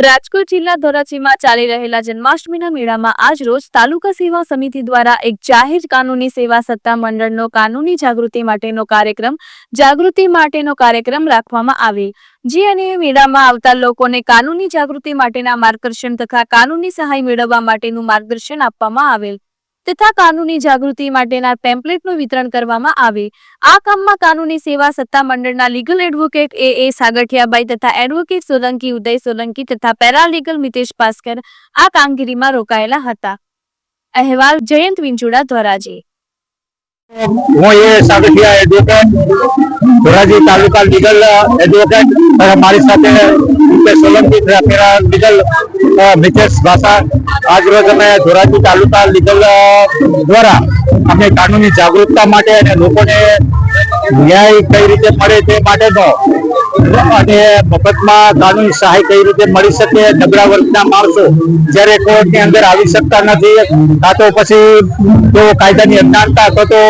રાજકોટ જિલ્લા ધોરાજીમાં ચાલી રહેલા જન્માષ્ટમીના મેળામાં આજ રોજ તાલુકા સેવા સમિતિ દ્વારા એક જાહેર કાનૂની સેવા સત્તા મંડળનો કાનૂની જાગૃતિ માટેનો કાર્યક્રમ, જાગૃતિ માટેનો કાર્યક્રમ રાખવામાં આવે. જે અને મેળામાં આવતા લોકોને કાનૂની જાગૃતિ માટેના માર્ગદર્શન તથા કાનૂની સહાય મેળવવા માટેનું માર્ગદર્શન આપવામાં આવેલ. તથા કાનૂની જાગૃતિ માટેના પેમ્પલેટનું વિતરણ કરવામાં આવે. આ કામમાં કાનૂની સેવા સત્તા મંડળના લીગલ એડવોકેટ એ. એ. સાગઠિયાબાઈ તથા એડવોકેટ સોલંકી ઉદય સોલંકી તથા પેરાલીગલ મિતેશ ભાસ્કર આ કામગીરીમાં રોકાયેલા હતા. અહેવાલ જયંત વિંચુડા ધોરાજી હું એ Sagathiya advocate Dhoraji taluka legal advocate મારી સાથે સોલંકી લીગલ મિતેશ ભાષા. આજરોજ અમે ધોરાજી તાલુકા લીગલ દ્વારા અમે કાનૂની જાગૃતતા માટે અને લોકોને ન્યાય કઈ રીતે મળે તે માટેનો અને મફતમાં કાનૂની સહાય કઈ રીતે મળી શકે નબળા વર્ગના માણસો જ્યારે કોર્ટની અંદર આવી શકતા નથી, કાં તો પછી તેઓ કાયદાની અજ્ઞાનતા અથવા તો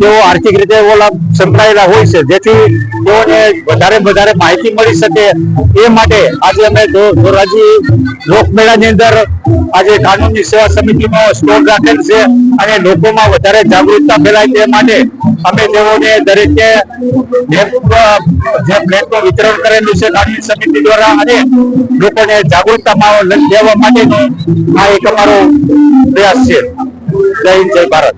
તેઓ આર્થિક રીતે ઓલા સંકળાયેલા હોય છે, જેથી તેઓને વધારે વધારે માહિતી મળી શકે. એ માટે આજે અમે ધોરાજી લોકમેળાની અંદર આજે કાનૂની સેવા સમિતિનો સ્ટોલ રાખેલ છે અને લોકોમાં વધારે જાગૃતતા ફેલાય તે માટે અમે તેઓને દરેકે જે જે વિતરણ કરેલું છે કાનૂની સમિતિ દ્વારા અને લોકોને જાગૃતતામાં લેવા માટેનો આ એક અમારો પ્રયાસ છે. જય હિન્દ, જય ભારત.